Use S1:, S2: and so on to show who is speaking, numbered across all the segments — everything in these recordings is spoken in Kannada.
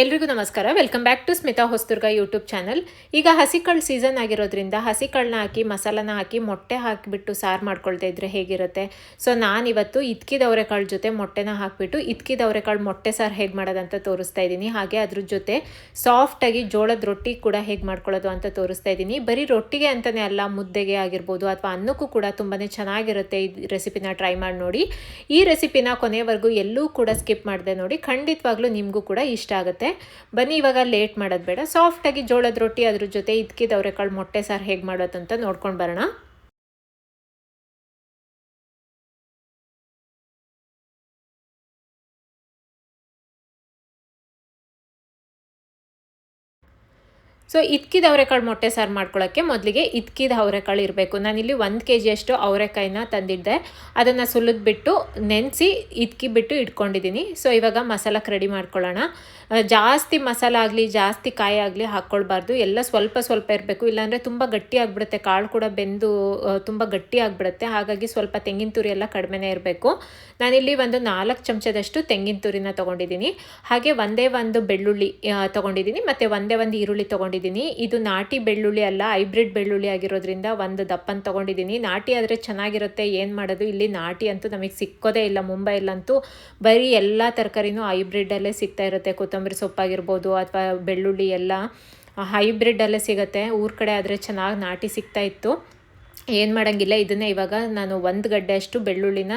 S1: ಎಲ್ರಿಗೂ ನಮಸ್ಕಾರ. Welcome back to Smita Hosturga YouTube channel ಈಗ ಹಸಿಕಾಳು ಸೀಸನ್ ಆಗಿರೋದ್ರಿಂದ ಹಸಿಕಾಳನ್ನ ಹಾಕಿ, ಮಸಾಲನ ಹಾಕಿ, ಮೊಟ್ಟೆ ಹಾಕಿಬಿಟ್ಟು ಸಾರು ಮಾಡ್ಕೊಳ್ತಾ ಇದ್ರೆ ಹೇಗಿರುತ್ತೆ? ಸೊ ನಾನಿವತ್ತು ಇದ್ಕಿದ ಅವರೆಕಾಳು ಜೊತೆ ಮೊಟ್ಟೆನ ಹಾಕಿಬಿಟ್ಟು ಇದ್ಕಿದ ಅವರೆಕಾಳು ಮೊಟ್ಟೆ ಸಾರು ಹೇಗೆ ಮಾಡೋದಂತ ತೋರಿಸ್ತಾ ಇದ್ದೀನಿ. ಹಾಗೆ ಅದ್ರ ಜೊತೆ ಸಾಫ್ಟಾಗಿ ಜೋಳದ ರೊಟ್ಟಿ ಕೂಡ ಹೇಗೆ ಮಾಡ್ಕೊಳ್ಳೋದು ಅಂತ ತೋರಿಸ್ತಾ ಇದ್ದೀನಿ. ಬರೀ ರೊಟ್ಟಿಗೆ ಅಂತಲೇ ಅಲ್ಲ, ಮುದ್ದೆಗೆ ಆಗಿರ್ಬೋದು ಅಥವಾ ಅನ್ನಕ್ಕೂ ಕೂಡ ತುಂಬಾ ಚೆನ್ನಾಗಿರುತ್ತೆ ಈ ರೆಸಿಪಿನ ಟ್ರೈ ಮಾಡಿ ನೋಡಿ. ಈ ರೆಸಿಪಿನ ಕೊನೆವರೆಗೂ ಎಲ್ಲೂ ಕೂಡ ಸ್ಕಿಪ್ ಮಾಡಿದೆ ನೋಡಿ. ಖಂಡಿತವಾಗ್ಲೂ ನಿಮಗೂ ಕೂಡ ಇಷ್ಟ ಆಗುತ್ತೆ. ಬನ್ನಿ, ಇವಾಗ ಲೇಟ್ ಮಾಡೋದು ಬೇಡ. ಸಾಫ್ಟಾಗಿ ಜೋಳದ ರೊಟ್ಟಿ ಅದ್ರ ಜೊತೆ ಇದ್ಕಿದ ಅವರೆಕಾಳು ಮೊಟ್ಟೆ ಸಾರು ಹೇಗೆ ಮಾಡೋದಂತ ನೋಡ್ಕೊಂಡು ಬರೋಣ. ಸೊ ಇದ್ಕಿದ ಅವರೆಕಾಳು ಮೊಟ್ಟೆ ಸಾರು ಮಾಡ್ಕೊಳ್ಳೋಕ್ಕೆ ಮೊದಲಿಗೆ ಇದ್ಕಿದ ಅವರೆಕಾಳು ಇರಬೇಕು. ನಾನಿಲ್ಲಿ ಒಂದು ಕೆ ಜಿಯಷ್ಟು ಅವರೆಕಾಯಿನ ತಂದಿದ್ದೆ ಅದನ್ನು ಸುಲಿದ್ಬಿಟ್ಟು ನೆನೆಸಿ ಇದ್ಕಿ ಬಿಟ್ಟು ಇಟ್ಕೊಂಡಿದ್ದೀನಿ ಸೊ ಇವಾಗ ಮಸಾಲಕ್ಕೆ ರೆಡಿ ಮಾಡ್ಕೊಳ್ಳೋಣ ಜಾಸ್ತಿ ಮಸಾಲ ಆಗಲಿ, ಜಾಸ್ತಿ ಕಾಯಿ ಆಗಲಿ ಹಾಕ್ಕೊಳ್ಬಾರ್ದು ಎಲ್ಲ ಸ್ವಲ್ಪ ಸ್ವಲ್ಪ ಇರಬೇಕು. ಇಲ್ಲಾಂದರೆ ತುಂಬ ಗಟ್ಟಿ ಆಗಿಬಿಡುತ್ತೆ. ಕಾಳು ಕೂಡ ಬೆಂದು ತುಂಬ ಗಟ್ಟಿ ಆಗಿಬಿಡುತ್ತೆ. ಹಾಗಾಗಿ ಸ್ವಲ್ಪ ತೆಂಗಿನ ತುರಿ ಎಲ್ಲ ಕಡಿಮೆನೇ ಇರಬೇಕು. ನಾನಿಲ್ಲಿ ಒಂದು ನಾಲ್ಕು ಚಮಚದಷ್ಟು ತೆಂಗಿನ ತುರಿನ ತೊಗೊಂಡಿದ್ದೀನಿ. ಹಾಗೆ ಒಂದೇ ಒಂದು ಬೆಳ್ಳುಳ್ಳಿ ತೊಗೊಂಡಿದ್ದೀನಿ. ಮತ್ತು ಒಂದೇ ಒಂದು ಈರುಳ್ಳಿ ತೊಗೊಂಡಿದ್ದೀನಿ. ಇದು ನಾಟಿ ಬೆಳ್ಳುಳ್ಳಿ ಅಲ್ಲ, ಹೈಬ್ರಿಡ್ ಬೆಳ್ಳುಳ್ಳಿ ಆಗಿರೋದ್ರಿಂದ ಒಂದು ದಪ್ಪನ ತೊಗೊಂಡಿದ್ದೀನಿ. ನಾಟಿ ಆದರೆ ಚೆನ್ನಾಗಿರುತ್ತೆ. ಏನು ಮಾಡೋದು? ಇಲ್ಲಿ ನಾಟಿ ಅಂತೂ ನಮಗೆ ಸಿಕ್ಕೋದೇ ಇಲ್ಲ. ಮುಂಬೈಲಂತೂ ಬರೀ ಎಲ್ಲ ತರಕಾರಿನೂ ಹೈಬ್ರಿಡಲ್ಲೇ ಸಿಗ್ತಾ ಇರುತ್ತೆ ಕೊತ್ತಂಬರಿ ಸೊಪ್ಪಾಗಿರ್ಬೋದು ಅಥವಾ ಬೆಳ್ಳುಳ್ಳಿ ಎಲ್ಲ ಹೈಬ್ರಿಡಲ್ಲೇ ಸಿಗುತ್ತೆ. ಊರ ಕಡೆ ಆದರೆ ಚೆನ್ನಾಗಿ ನಾಟಿ ಸಿಗ್ತಾ ಇತ್ತು. ಏನು ಮಾಡೋಂಗಿಲ್ಲ, ಇದನ್ನೇ ಇವಾಗ ನಾನು ಒಂದು ಗಡ್ಡೆ ಅಷ್ಟು ಬೆಳ್ಳುಳ್ಳಿನ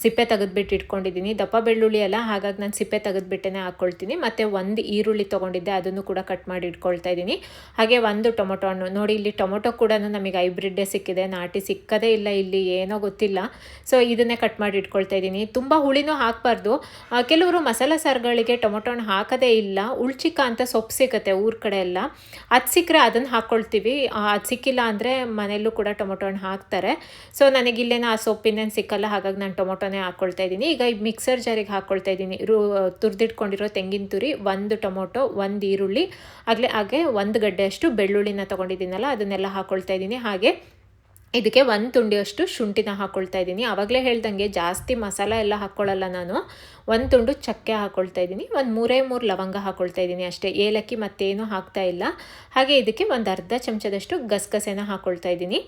S1: ಸಿಪ್ಪೆ ತೆಗೆದ್ಬಿಟ್ಟು ಇಟ್ಕೊಂಡಿದ್ದೀನಿ. ದಪ್ಪ ಬೆಳ್ಳುಳ್ಳಿ ಅಲ್ಲ, ಹಾಗಾಗಿ ನಾನು ಸಿಪ್ಪೆ ತೆಗೆದ್ಬಿಟ್ಟೇ ಹಾಕ್ಕೊಳ್ತೀನಿ ಮತ್ತು ಒಂದು ಈರುಳ್ಳಿ ತೊಗೊಂಡಿದ್ದೆ, ಅದನ್ನು ಕೂಡ ಕಟ್ ಮಾಡಿ ಇಟ್ಕೊಳ್ತಾ ಇದ್ದೀನಿ. ಹಾಗೆ ಒಂದು ಟೊಮೊಟೊ ಹಣ್ಣು. ನೋಡಿ, ಇಲ್ಲಿ ಟೊಮೊಟೊ ಕೂಡ ನಮಗೆ ಹೈಬ್ರಿಡ್ಡೇ ಸಿಕ್ಕಿದೆ, ನಾಟಿ ಸಿಕ್ಕದೇ ಇಲ್ಲ ಇಲ್ಲಿ, ಏನೋ ಗೊತ್ತಿಲ್ಲ. ಸೊ ಇದನ್ನೇ ಕಟ್ ಮಾಡಿ ಇಟ್ಕೊಳ್ತಾ ಇದ್ದೀನಿ. ತುಂಬ ಹುಳಿನೂ ಹಾಕಬಾರ್ದು. ಕೆಲವರು ಮಸಾಲೆ ಸಾರುಗಳಿಗೆ ಟೊಮೊಟೊ ಹಣ್ಣು ಹಾಕೋದೇ ಇಲ್ಲ ಉಳ್ಚಿಕ್ಕ ಅಂತ ಸೊಪ್ಪು ಸಿಗುತ್ತೆ ಊರ ಕಡೆ ಎಲ್ಲ. ಅದು ಸಿಕ್ಕರೆ ಅದನ್ನು ಹಾಕ್ಕೊಳ್ತೀವಿ ಅದು ಸಿಕ್ಕಿಲ್ಲ ಅಂದರೆ ಮನೆಯಲ್ಲೂ ಕೂಡ ಟೊಮೊಟೊ ಹಾಕ್ತಾರೆ. ಸೊ ನನಗಿಲ್ಲೇನೋ ಆ ಸೊಪ್ಪಿನೇನು ಸಿಕ್ಕಲ್ಲ, ಹಾಗಾಗಿ ನಾನು ಟೊಮೊಟೊನೇ ಹಾಕ್ಕೊಳ್ತಾ ಇದ್ದೀನಿ. ಈಗ ಈ ಮಿಕ್ಸರ್ ಜಾರಿಗೆ ಹಾಕ್ಕೊಳ್ತಾ ಇದ್ದೀನಿ. ರೂ ತುರಿದಿಟ್ಕೊಂಡಿರೋ ತೆಂಗಿನ ತುರಿ, ಒಂದು ಟೊಮೊಟೊ, ಒಂದು ಈರುಳ್ಳಿ, ಆಗಲೇ, ಹಾಗೆ ಒಂದು ಗಡ್ಡೆಯಷ್ಟು ಬೆಳ್ಳುಳ್ಳಿನ ತೊಗೊಂಡಿದ್ದೀನಲ್ಲ, ಅದನ್ನೆಲ್ಲ ಹಾಕ್ಕೊಳ್ತಾ ಇದ್ದೀನಿ. ಹಾಗೆ ಇದಕ್ಕೆ ಒಂದು ತುಂಡಿಯಷ್ಟು ಶುಂಠಿನ ಹಾಕ್ಕೊಳ್ತಾ ಇದ್ದೀನಿ. ಆವಾಗಲೇ ಹೇಳ್ದಂಗೆ ಜಾಸ್ತಿ ಮಸಾಲ ಎಲ್ಲ ಹಾಕ್ಕೊಳ್ಳಲ್ಲ ನಾನು. ಒಂದು ತುಂಡು ಚಕ್ಕೆ ಹಾಕ್ಕೊಳ್ತಾ ಇದ್ದೀನಿ. ಒಂದು ಮೂರೇ ಮೂರು ಲವಂಗ ಹಾಕ್ಕೊಳ್ತಾ ಇದ್ದೀನಿ ಅಷ್ಟೇ. ಏಲಕ್ಕಿ ಮತ್ತೇನು ಹಾಕ್ತಾ ಇಲ್ಲ. ಹಾಗೆ ಇದಕ್ಕೆ ಒಂದು ಅರ್ಧ ಚಮಚದಷ್ಟು ಗಸಗಸೆನ ಹಾಕ್ಕೊಳ್ತಾ ಇದ್ದೀನಿ.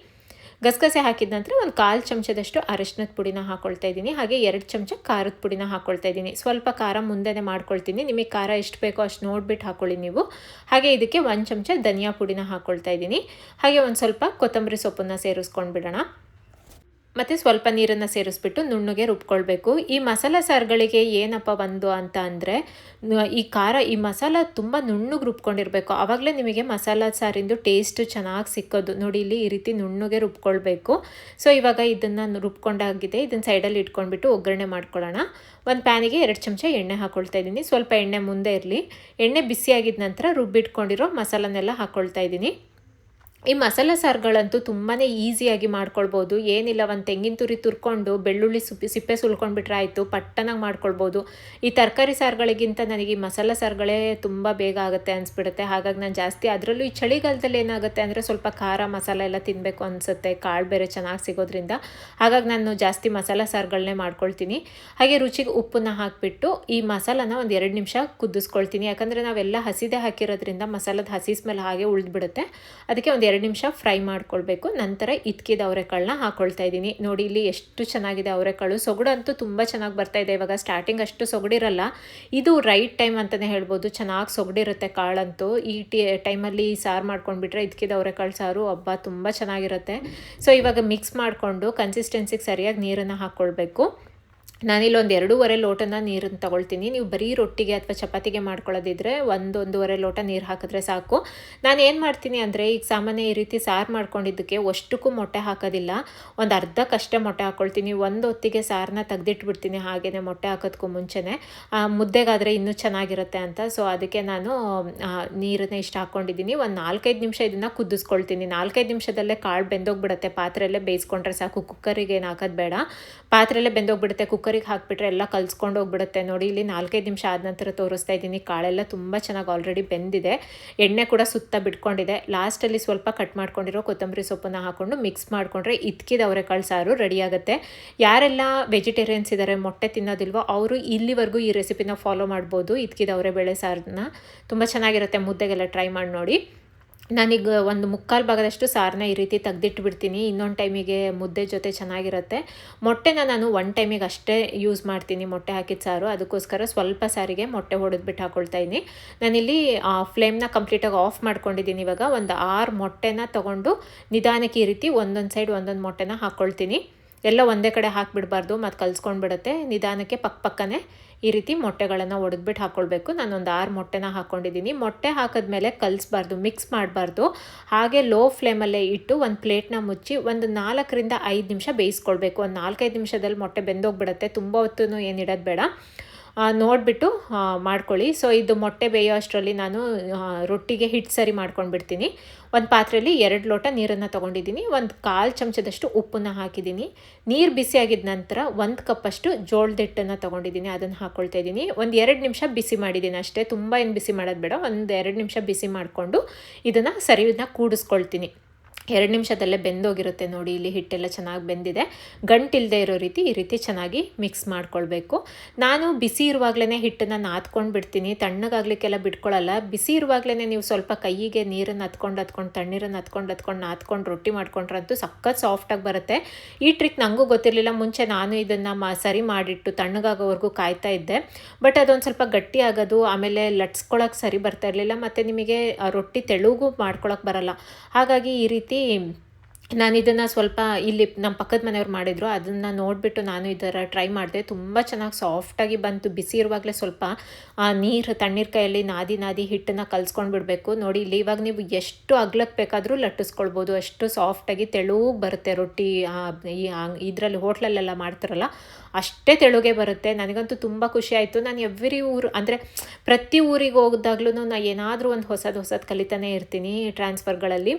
S1: ಗಸಗಸೆ ಹಾಕಿದ ನಂತರ ಒಂದು ಕಾಲು ಚಮಚದಷ್ಟು ಅರಶಿನದ ಪುಡಿನ ಹಾಕೊಳ್ತಾ ಇದ್ದೀನಿ. ಹಾಗೆ ಎರಡು ಚಮಚ ಖಾರದ ಪುಡಿನ ಹಾಕೊಳ್ತಾ ಇದ್ದೀನಿ. ಸ್ವಲ್ಪ ಖಾರ ಮುಂದೆನೇ ಮಾಡ್ಕೊಳ್ತೀನಿ. ನಿಮಗೆ ಖಾರ ಎಷ್ಟು ಬೇಕೋ ಅಷ್ಟು ನೋಡಿಬಿಟ್ಟು ಹಾಕೊಳ್ಳಿ ನೀವು. ಹಾಗೆ ಇದಕ್ಕೆ ಒಂದು ಚಮಚ ಧನಿಯಾ ಪುಡಿನ ಹಾಕೊಳ್ತಾ ಇದ್ದೀನಿ. ಹಾಗೆ ಒಂದು ಸ್ವಲ್ಪ ಕೊತ್ತಂಬರಿ ಸೊಪ್ಪನ್ನು ಸೇರಿಸ್ಕೊಂಡು ಬಿಡೋಣ ಮತ್ತು ಸ್ವಲ್ಪ ನೀರನ್ನು ಸೇರಿಸ್ಬಿಟ್ಟು ನುಣ್ಣಗೆ ರುಬ್ಕೊಳ್ಬೇಕು. ಈ ಮಸಾಲ ಸಾರುಗಳಿಗೆ ಏನಪ್ಪ ಬಂದು ಅಂತ ಅಂದರೆ, ಈ ಖಾರ, ಈ ಮಸಾಲ ತುಂಬ ನುಣ್ಣಗೆ ರುಬ್ಕೊಂಡಿರಬೇಕು. ಆವಾಗಲೇ ನಿಮಗೆ ಮಸಾಲ ಸಾರಿಂದು ಟೇಸ್ಟು ಚೆನ್ನಾಗಿ ಸಿಕ್ಕೋದು. ನೋಡಿ, ಇಲ್ಲಿ ಈ ರೀತಿ ನುಣ್ಣಗೆ ರುಬ್ಕೊಳ್ಬೇಕು. ಸೊ, ಇವಾಗ ಇದನ್ನು ರುಬ್ಕೊಂಡಾಗಿದೆ. ಇದನ್ನು ಸೈಡಲ್ಲಿ ಇಟ್ಕೊಂಡ್ಬಿಟ್ಟು ಒಗ್ಗರಣೆ ಮಾಡ್ಕೊಳ್ಳೋಣ. ಒಂದು ಪ್ಯಾನಿಗೆ ಎರಡು ಚಮಚ ಎಣ್ಣೆ ಹಾಕ್ಕೊಳ್ತಾ ಇದ್ದೀನಿ. ಸ್ವಲ್ಪ ಎಣ್ಣೆ ಮುಂದೆ ಇರಲಿ. ಎಣ್ಣೆ ಬಿಸಿಯಾಗಿದ್ದ ನಂತರ ರುಬ್ಬಿಟ್ಕೊಂಡಿರೋ ಮಸಾಲನೆಲ್ಲ ಹಾಕ್ಕೊಳ್ತಾ ಇದ್ದೀನಿ. ಈ ಮಸಾಲೆ ಸಾರುಗಳಂತೂ ತುಂಬಾ ಈಸಿಯಾಗಿ ಮಾಡ್ಕೊಳ್ಬೋದು. ಏನಿಲ್ಲ, ಒಂದು ತೆಂಗಿನ ತುರಿ ತುರ್ಕೊಂಡು ಬೆಳ್ಳುಳ್ಳಿ ಸುಪ್ಪಿ, ಸಿಪ್ಪೆ ಸುಲ್ಕೊಂಡ್ಬಿಟ್ರೆ ಆಯಿತು, ಪಟ್ಟನಾಗಿ ಮಾಡ್ಕೊಳ್ಬೋದು. ಈ ತರಕಾರಿ ಸಾರುಗಳಿಗಿಂತ ನನಗೆ ಈ ಮಸಾಲೆ ಸಾರುಗಳೇ ತುಂಬ ಬೇಗ ಆಗುತ್ತೆ ಅನಿಸ್ಬಿಡುತ್ತೆ. ಹಾಗಾಗಿ ನಾನು ಜಾಸ್ತಿ ಅದರಲ್ಲೂ ಈ ಚಳಿಗಾಲದಲ್ಲಿ ಏನಾಗುತ್ತೆ ಅಂದರೆ ಸ್ವಲ್ಪ ಖಾರ ಮಸಾಲೆ ಎಲ್ಲ ತಿನ್ನಬೇಕು ಅನಿಸುತ್ತೆ, ಕಾಳು ಬೇರೆ ಚೆನ್ನಾಗಿ ಸಿಗೋದ್ರಿಂದ. ಹಾಗಾಗಿ ನಾನು ಜಾಸ್ತಿ ಮಸಾಲೆ ಸಾರುಗಳನ್ನೇ ಮಾಡ್ಕೊಳ್ತೀನಿ. ಹಾಗೆ ರುಚಿಗೆ ಉಪ್ಪನ್ನ ಹಾಕಿಬಿಟ್ಟು ಈ ಮಸಾಲನ ಒಂದು ಎರಡು ನಿಮಿಷ ಕುದಿಸ್ಕೊಳ್ತೀನಿ. ಯಾಕಂದರೆ ನಾವೆಲ್ಲ ಹಸಿದೆ ಹಾಕಿರೋದ್ರಿಂದ ಮಸಾಲದ ಹಸಿ ಸ್ಮೆಲ್ ಹಾಗೆ ಉಳಿದ್ಬಿಡುತ್ತೆ. ಅದಕ್ಕೆ ಒಂದು ಎರಡು ನಿಮಿಷ ಫ್ರೈ ಮಾಡ್ಕೊಳ್ಬೇಕು. ನಂತರ ಇದ್ಕಿದ ಅವರೆಕಾಳನ್ನ ಹಾಕೊಳ್ತಾ ಇದ್ದೀನಿ. ನೋಡಿ, ಇಲ್ಲಿ ಎಷ್ಟು ಚೆನ್ನಾಗಿದೆ ಅವರೆಕಾಳು. ಸೊಗಡು ಅಂತೂ ತುಂಬ ಚೆನ್ನಾಗಿ ಬರ್ತಾ ಇದೆ. ಇವಾಗ ಸ್ಟಾರ್ಟಿಂಗ್ ಅಷ್ಟು ಸೊಗಡಿರಲ್ಲ. ಇದು ರೈಟ್ ಟೈಮ್ ಅಂತಲೇ ಹೇಳ್ಬೋದು. ಚೆನ್ನಾಗಿ ಸೊಗಡಿರುತ್ತೆ ಕಾಳಂತೂ. ಈ ಟಿ ಟೈಮಲ್ಲಿ ಸಾರು ಮಾಡ್ಕೊಂಡ್ಬಿಟ್ರೆ ಇದ್ಕಿದ ಅವರೆಕಾಳು ಸಾರು ಹಬ್ಬ ತುಂಬ ಚೆನ್ನಾಗಿರುತ್ತೆ. ಸೊ ಇವಾಗ ಮಿಕ್ಸ್ ಮಾಡಿಕೊಂಡು ಕನ್ಸಿಸ್ಟೆನ್ಸಿಗೆ ಸರಿಯಾಗಿ ನೀರನ್ನು ಹಾಕ್ಕೊಳ್ಬೇಕು ನಾನಿಲ್ಲೊಂದು ಎರಡೂವರೆ ಲೋಟನ ನೀರನ್ನು ತಗೊಳ್ತೀನಿ. ನೀವು ಬರೀ ರೊಟ್ಟಿಗೆ ಅಥವಾ ಚಪಾತಿಗೆ ಮಾಡ್ಕೊಳ್ಳೋದಿದ್ರೆ ಒಂದು ಒಂದೂವರೆ ಲೋಟ ನೀರು ಹಾಕಿದ್ರೆ ಸಾಕು. ನಾನು ಏನು ಮಾಡ್ತೀನಿ ಅಂದರೆ ಈಗ ಸಾಮಾನ್ಯ ಈ ರೀತಿ ಸಾರು ಮಾಡ್ಕೊಂಡಿದ್ದಕ್ಕೆ ಅಷ್ಟಕ್ಕೂ ಮೊಟ್ಟೆ ಹಾಕೋದಿಲ್ಲ. ಒಂದು ಅರ್ಧಕ್ಕಷ್ಟೇ ಮೊಟ್ಟೆ ಹಾಕ್ಕೊಳ್ತೀನಿ ಒಂದು ಹೊತ್ತಿಗೆ ಸಾರನ್ನ ತೆಗೆದಿಟ್ಬಿಡ್ತೀನಿ ಹಾಗೆಯೇ ಮೊಟ್ಟೆ ಹಾಕೋದಕ್ಕೂ ಮುಂಚೆನೇ. ಮುದ್ದೆಗಾದರೆ ಇನ್ನೂ ಚೆನ್ನಾಗಿರುತ್ತೆ ಅಂತ. ಸೊ ಅದಕ್ಕೆ ನಾನು ನೀರನ್ನ ಇಷ್ಟ ಹಾಕ್ಕೊಂಡಿದ್ದೀನಿ ಒಂದು ನಾಲ್ಕೈದು ನಿಮಿಷ ಇದನ್ನು ಕುದಿಸ್ಕೊಳ್ತೀನಿ. ನಾಲ್ಕೈದು ನಿಮಿಷದಲ್ಲೇ ಕಾಳು ಬೆಂದೋಗ್ಬಿಡುತ್ತೆ. ಪಾತ್ರೆಯಲ್ಲೇ ಬೇಯಿಸ್ಕೊಂಡ್ರೆ ಸಾಕು. ಕುಕ್ಕರಿಗೆ ಏನು ಹಾಕೋದು ಬೇಡ. ಪಾತ್ರೆಯಲ್ಲೇ ಬೆಂದೋಗ್ಬಿಡುತ್ತೆ. ಕುಕ್ಕರ್ ಕುಕ್ಕರಿಗೆ ಹಾಕಿಬಿಟ್ರೆ ಎಲ್ಲ ಕಲ್ಸ್ಕೊಂಡು ಹೋಗ್ಬಿಡುತ್ತೆ. ನೋಡಿ, ಇಲ್ಲಿ ನಾಲ್ಕೈದು ನಿಮಿಷ ಆದ ನಂತರ ತೋರಿಸ್ತಾ ಇದ್ದೀನಿ. ಕಾಳೆಲ್ಲ ತುಂಬ ಚೆನ್ನಾಗಿ ಆಲ್ರೆಡಿ ಬೆಂದಿದೆ. ಎಣ್ಣೆ ಕೂಡ ಸುತ್ತ ಬಿಟ್ಕೊಂಡಿದೆ. ಲಾಸ್ಟಲ್ಲಿ ಸ್ವಲ್ಪ ಕಟ್ ಮಾಡ್ಕೊಂಡಿರೋ ಕೊತ್ತಂಬರಿ ಸೊಪ್ಪನ್ನು ಹಾಕ್ಕೊಂಡು ಮಿಕ್ಸ್ ಮಾಡಿಕೊಂಡ್ರೆ ಇದ್ಕಿದ ಅವರೆಕಾಳು ಸಾರು ರೆಡಿ ಆಗುತ್ತೆ. ಯಾರೆಲ್ಲ ವೆಜಿಟೇರಿಯನ್ಸ್ ಇದ್ದಾರೆ ಮೊಟ್ಟೆ ತಿನ್ನೋದಿಲ್ವೋ ಅವರು ಇಲ್ಲಿವರೆಗೂ ಈ ರೆಸಿಪಿನ ಫಾಲೋ ಮಾಡ್ಬೋದು. ಇದ್ಕಿದ ಅವರೆ ಬೇಳೆ ಸಾರನ್ನ ತುಂಬ ಚೆನ್ನಾಗಿರುತ್ತೆ. ಮುದ್ದೆಗೆಲ್ಲ ಟ್ರೈ ಮಾಡಿ ನೋಡಿ. ನಾನೀಗ ಒಂದು ಮುಕ್ಕಾಲು ಭಾಗದಷ್ಟು ಸಾರನ್ನ ಈ ರೀತಿ ತೆಗ್ದಿಟ್ಟು ಬಿಡ್ತೀನಿ ಇನ್ನೊಂದು ಟೈಮಿಗೆ ಮುದ್ದೆ ಜೊತೆ ಚೆನ್ನಾಗಿರುತ್ತೆ. ಮೊಟ್ಟೆನ ನಾನು ಒನ್ ಟೈಮಿಗೆ ಅಷ್ಟೇ ಯೂಸ್ ಮಾಡ್ತೀನಿ ಮೊಟ್ಟೆ ಹಾಕಿದ ಸಾರು. ಅದಕ್ಕೋಸ್ಕರ ಸ್ವಲ್ಪ ಸಾರಿಗೆ ಮೊಟ್ಟೆ ಹೊಡೆದ್ಬಿಟ್ಟು ಹಾಕ್ಕೊಳ್ತಾ ಇದ್ದೀನಿ. ನಾನಿಲ್ಲಿ ಫ್ಲೇಮ್ನ ಕಂಪ್ಲೀಟಾಗಿ ಆಫ್ ಮಾಡ್ಕೊಂಡಿದ್ದೀನಿ. ಇವಾಗ ಒಂದು ಆರು ಮೊಟ್ಟೆನ ತೊಗೊಂಡು ನಿಧಾನಕ್ಕೆ ಈ ರೀತಿ ಒಂದೊಂದು ಸೈಡ್ ಒಂದೊಂದು ಮೊಟ್ಟೆನ ಹಾಕ್ಕೊಳ್ತೀನಿ ಎಲ್ಲ ಒಂದೇ ಕಡೆ ಹಾಕಿಬಿಡಬಾರ್ದು ಮತ್ತು ಕಲ್ಸ್ಕೊಂಡು ಬಿಡುತ್ತೆ ನಿಧಾನಕ್ಕೆ ಪಕ್ಕ ಪಕ್ಕನೇ ಈ ರೀತಿ ಮೊಟ್ಟೆಗಳನ್ನು ಒಡೆದ್ಬಿಟ್ಟು ಹಾಕ್ಕೊಳ್ಬೇಕು ನಾನೊಂದು ಆರು ಮೊಟ್ಟೆನ ಹಾಕ್ಕೊಂಡಿದ್ದೀನಿ ಮೊಟ್ಟೆ ಹಾಕಿದ್ಮೇಲೆ ಕಲಿಸ್ಬಾರ್ದು, ಮಿಕ್ಸ್ ಮಾಡಬಾರ್ದು. ಹಾಗೆ ಲೋ ಫ್ಲೇಮಲ್ಲೇ ಇಟ್ಟು ಒಂದು ಪ್ಲೇಟ್ನ ಮುಚ್ಚಿ ಒಂದು ನಾಲ್ಕರಿಂದ ಐದು ನಿಮಿಷ ಬೇಯಿಸ್ಕೊಳ್ಬೇಕು. ಒಂದು ನಾಲ್ಕೈದು ನಿಮಿಷದಲ್ಲಿ ಮೊಟ್ಟೆ ಬೆಂದೋಗ್ಬಿಡುತ್ತೆ. ತುಂಬ ಹೊತ್ತು ಏನಿಡೋದು ಬೇಡ. ನೋಡಿಬಿಟ್ಟು ಮಾಡ್ಕೊಳ್ಳಿ. ಸೊ ಇದು ಮೊಟ್ಟೆ ಬೇಯೋ ಅಷ್ಟರಲ್ಲಿ ನಾನು ರೊಟ್ಟಿಗೆ ಹಿಟ್ಟು ಸರಿ ಮಾಡ್ಕೊಂಡ್ಬಿಡ್ತೀನಿ. ಒಂದು ಪಾತ್ರೆಯಲ್ಲಿ ಎರಡು ಲೋಟ ನೀರನ್ನು ತೊಗೊಂಡಿದ್ದೀನಿ. ಒಂದು ಕಾಲು ಚಮಚದಷ್ಟು ಉಪ್ಪನ್ನು ಹಾಕಿದ್ದೀನಿ. ನೀರು ಬಿಸಿ ಆಗಿದ ನಂತರ ಒಂದು ಕಪ್ಪಷ್ಟು ಜೋಳದ ಹಿಟ್ಟನ್ನು ತೊಗೊಂಡಿದ್ದೀನಿ. ಅದನ್ನು ಹಾಕ್ಕೊಳ್ತಾ ಇದ್ದೀನಿ. ಒಂದು ಎರಡು ನಿಮಿಷ ಬಿಸಿ ಮಾಡಿದ್ದೀನಿ ಅಷ್ಟೇ. ತುಂಬ ಏನು ಬಿಸಿ ಮಾಡೋದು ಬೇಡ. ಒಂದು ಎರಡು ನಿಮಿಷ ಬಿಸಿ ಮಾಡಿಕೊಂಡು ಇದನ್ನು ಸರಿಯನ್ನ ಕೂಡಿಸ್ಕೊಳ್ತೀನಿ. ಎರಡು ನಿಮಿಷದಲ್ಲೇ ಬೆಂದೋಗಿರುತ್ತೆ ನೋಡಿ, ಇಲ್ಲಿ ಹಿಟ್ಟೆಲ್ಲ ಚೆನ್ನಾಗಿ ಬೆಂದಿದೆ. ಗಂಟಿಲ್ಲದೆ ಇರೋ ರೀತಿ ಈ ರೀತಿ ಚೆನ್ನಾಗಿ ಮಿಕ್ಸ್ ಮಾಡ್ಕೊಳ್ಬೇಕು. ನಾನು ಬಿಸಿ ಇರುವಾಗಲೇ ಹಿಟ್ಟನ್ನು ನಾದ್ಕೊಂಡು ಬಿಡ್ತೀನಿ. ತಣ್ಣಗಾಗ್ಲಿಕ್ಕೆಲ್ಲ ಬಿಟ್ಕೊಳ್ಳಲ್ಲ ಬಿಸಿ ಇರುವಾಗಲೇ ನೀವು ಸ್ವಲ್ಪ ಕೈಗೆ ನೀರನ್ನು ಹತ್ಕೊಂಡು ಹತ್ಕೊಂಡು, ತಣ್ಣೀರನ್ನು ಹತ್ಕೊಂಡು ಹತ್ಕೊಂಡು ನಾದ್ಕೊಂಡು ರೊಟ್ಟಿ ಮಾಡ್ಕೊಂಡ್ರಂತೂ ಸಖತ್ ಸಾಫ್ಟಾಗಿ ಬರುತ್ತೆ. ಈ ಟ್ರಿಕ್ ನನಗೂ ಗೊತ್ತಿರಲಿಲ್ಲ. ಮುಂಚೆ ನಾನು ಇದನ್ನು ಮಾ, ಸರಿ ಮಾಡಿಟ್ಟು ತಣ್ಣಗಾಗೋವರೆಗೂ ಕಾಯ್ತಾ ಇದ್ದೆ. ಬಟ್ ಅದೊಂದು ಸ್ವಲ್ಪ ಗಟ್ಟಿ ಆಗೋದು, ಆಮೇಲೆ ಲಟ್ಸ್ಕೊಳಕ್ಕೆ ಸರಿ ಬರ್ತಾ ಇರಲಿಲ್ಲ. ಮತ್ತು ನಿಮಗೆ ರೊಟ್ಟಿ ತೆಳುಗೂ ಮಾಡ್ಕೊಳಕ್ಕೆ ಬರಲ್ಲ. ಹಾಗಾಗಿ ಈ ನಾನು ಇದನ್ನು ಸ್ವಲ್ಪ ಇಲ್ಲಿ ನಮ್ಮ ಪಕ್ಕದ ಮನೆಯವ್ರು ಮಾಡಿದರು, ಅದನ್ನು ನೋಡಿಬಿಟ್ಟು ನಾನು ಇದರ ಟ್ರೈ ಮಾಡಿದೆ. ತುಂಬ ಚೆನ್ನಾಗಿ ಸಾಫ್ಟಾಗಿ ಬಂತು. ಬಿಸಿ ಇರುವಾಗಲೇ ಸ್ವಲ್ಪ, ಆ ನೀರು, ತಣ್ಣೀರು ಕೈಯಲ್ಲಿ ನಾದಿ ನಾದಿ ಹಿಟ್ಟನ್ನು ಕಲ್ಸ್ಕೊಂಡು ಬಿಡಬೇಕು. ನೋಡಿ, ಇಲ್ಲಿ ಇವಾಗ ನೀವು ಎಷ್ಟು ಅಗ್ಲಕ್ಕೆ ಬೇಕಾದರೂ ಲಟ್ಟಿಸ್ಕೊಳ್ಬೋದು. ಅಷ್ಟು ಸಾಫ್ಟಾಗಿ ತೆಳುವು ಬರುತ್ತೆ ರೊಟ್ಟಿ ಈ ಇದರಲ್ಲಿ, ಹೋಟ್ಲಲ್ಲೆಲ್ಲ ಮಾಡ್ತಾರಲ್ಲ ಅಷ್ಟೇ ತೆಳುಗೆ ಬರುತ್ತೆ. ನನಗಂತೂ ತುಂಬ ಖುಷಿ ಆಯಿತು. ನಾನು ಎವ್ರಿ ಊರು, ಅಂದರೆ ಪ್ರತಿ ಊರಿಗೆ ಹೋಗಿದಾಗ್ಲೂ ನಾನು ಏನಾದರೂ ಒಂದು ಹೊಸದು ಹೊಸದು ಕಲಿತಾನೆ ಇರ್ತೀನಿ ಟ್ರಾನ್ಸ್ಫರ್ಗಳಲ್ಲಿ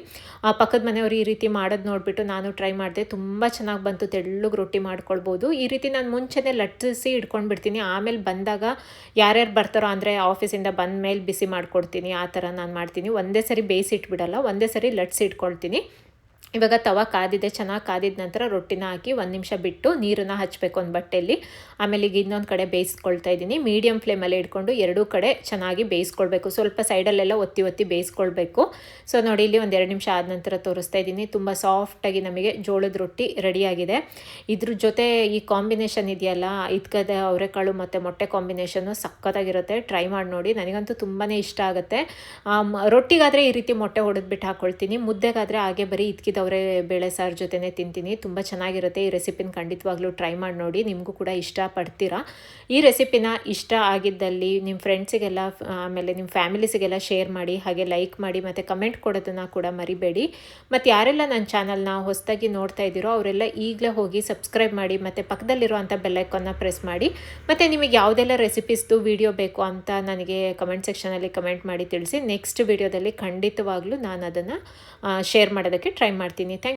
S1: ಆ ಪಕ್ಕದ ಮನೆಯವರು ಈ ರೀತಿ ಮಾಡೋದು ನೋಡಿಬಿಟ್ಟು ನಾನು ಟ್ರೈ ಮಾಡಿದೆ. ತುಂಬ ಚೆನ್ನಾಗಿ ಬಂತು. ತೆಳ್ಳಗೆ ರೊಟ್ಟಿ ಮಾಡ್ಕೊಳ್ಬೋದು. ಈ ರೀತಿ ನಾನು ಮುಂಚೆನೇ ಲಟ್ಟಿಸಿ ಇಟ್ಕೊಂಡು ಬಿಡ್ತೀನಿ ಆಮೇಲೆ ಬಂದಾಗ ಯಾರ್ಯಾರು ಬರ್ತಾರೋ, ಅಂದರೆ ಆಫೀಸಿಂದ ಬಂದ ಮೇಲೆ ಬಿಸಿ ಮಾಡ್ಕೊಡ್ತೀನಿ. ಆ ಥರ ನಾನು ಮಾಡ್ತೀನಿ. ಒಂದೇ ಸರಿ ಬೇಯಿಸಿಟ್ಬಿಡಲ್ಲ, ಒಂದೇ ಸರಿ ಲಟ್ಸಿ ಇಟ್ಕೊಳ್ತೀನಿ. ಇವಾಗ ತವ ಕಾದಿದೆ, ಚೆನ್ನಾಗಿ ಕಾದಿದ ನಂತರ ರೊಟ್ಟಿನ ಹಾಕಿ ಒಂದು ನಿಮಿಷ ಬಿಟ್ಟು ನೀರನ್ನು ಹಚ್ಚಬೇಕು ಒಂದು ಬಟ್ಟೆಯಲ್ಲಿ. ಆಮೇಲೆ ಈಗ ಇನ್ನೊಂದು ಕಡೆ ಬೇಯಿಸ್ಕೊಳ್ತಾ ಇದ್ದೀನಿ. ಮೀಡಿಯಮ್ ಫ್ಲೇಮಲ್ಲಿ ಇಟ್ಕೊಂಡು ಎರಡೂ ಕಡೆ ಚೆನ್ನಾಗಿ ಬೇಯಿಸ್ಕೊಳ್ಬೇಕು. ಸ್ವಲ್ಪ ಸೈಡಲ್ಲೆಲ್ಲ ಒತ್ತಿ ಒತ್ತಿ ಬೇಯಿಸ್ಕೊಳ್ಬೇಕು. ಸೊ ನೋಡಿ, ಇಲ್ಲಿ ಒಂದು ಎರಡು ನಿಮಿಷ ಆದ ನಂತರ ತೋರಿಸ್ತಾ ಇದ್ದೀನಿ. ತುಂಬ ಸಾಫ್ಟಾಗಿ ನಮಗೆ ಜೋಳದ ರೊಟ್ಟಿ ರೆಡಿಯಾಗಿದೆ ಇದ್ರ ಜೊತೆ ಈ ಕಾಂಬಿನೇಷನ್ ಇದೆಯಲ್ಲ, ಇದ್ಕದ ಅವರೆಕಾಳು ಮತ್ತು ಮೊಟ್ಟೆ ಕಾಂಬಿನೇಷನ್ನು ಸಕ್ಕತ್ತಾಗಿರುತ್ತೆ ಟ್ರೈ ಮಾಡಿ ನೋಡಿ. ನನಗಂತೂ ತುಂಬಾ ಇಷ್ಟ ಆಗುತ್ತೆ. ರೊಟ್ಟಿಗಾದರೆ ಈ ರೀತಿ ಮೊಟ್ಟೆ ಹೊಡೆದ್ಬಿಟ್ಟು ಹಾಕ್ಕೊಳ್ತೀನಿ ಮುದ್ದೆಗಾದರೆ ಹಾಗೆ ಬರೀ ಇದ್ಕಿದ ಅವರೇ ಬೇಳೆ ಸಾರು ಜೊತೆನೇ ತಿಂತೀನಿ. ತುಂಬ ಚೆನ್ನಾಗಿರುತ್ತೆ. ಈ ರೆಸಿಪಿನ ಖಂಡಿತವಾಗ್ಲೂ ಟ್ರೈ ಮಾಡಿ ನೋಡಿ. ನಿಮಗೂ ಕೂಡ ಇಷ್ಟಪಡ್ತೀರಾ ಈ ರೆಸಿಪಿನ ಇಷ್ಟ ಆಗಿದ್ದಲ್ಲಿ ನಿಮ್ಮ ಫ್ರೆಂಡ್ಸಿಗೆಲ್ಲ ಆಮೇಲೆ ನಿಮ್ಮ ಫ್ಯಾಮಿಲೀಸಿಗೆಲ್ಲ ಶೇರ್ ಮಾಡಿ, ಹಾಗೆ ಲೈಕ್ ಮಾಡಿ, ಮತ್ತು ಕಮೆಂಟ್ ಕೊಡೋದನ್ನು ಕೂಡ ಮರಿಬೇಡಿ. ಮತ್ತು ಯಾರೆಲ್ಲ ನನ್ನ ಚಾನಲ್ನ ಹೊಸದಾಗಿ ನೋಡ್ತಾ ಇದ್ದೀರೋ, ಅವರೆಲ್ಲ ಈಗಲೇ ಹೋಗಿ ಸಬ್ಸ್ಕ್ರೈಬ್ ಮಾಡಿ, ಮತ್ತು ಪಕ್ಕದಲ್ಲಿರುವಂಥ ಬೆಲ್ಲೈಕನ್ನ ಪ್ರೆಸ್ ಮಾಡಿ. ಮತ್ತು ನಿಮಗೆ ಯಾವುದೆಲ್ಲ ರೆಸಿಪೀಸ್ದು ವಿಡಿಯೋ ಬೇಕು ಅಂತ ನನಗೆ ಕಮೆಂಟ್ ಸೆಕ್ಷನಲ್ಲಿ ಕಮೆಂಟ್ ಮಾಡಿ ತಿಳಿಸಿ ನೆಕ್ಸ್ಟ್ ವಿಡಿಯೋದಲ್ಲಿ ಖಂಡಿತವಾಗ್ಲೂ ನಾನು ಅದನ್ನು ಶೇರ್ ಮಾಡೋದಕ್ಕೆ ಟ್ರೈ ಮಾಡ್ತೀನಿ. ಥ್ಯಾಂಕ್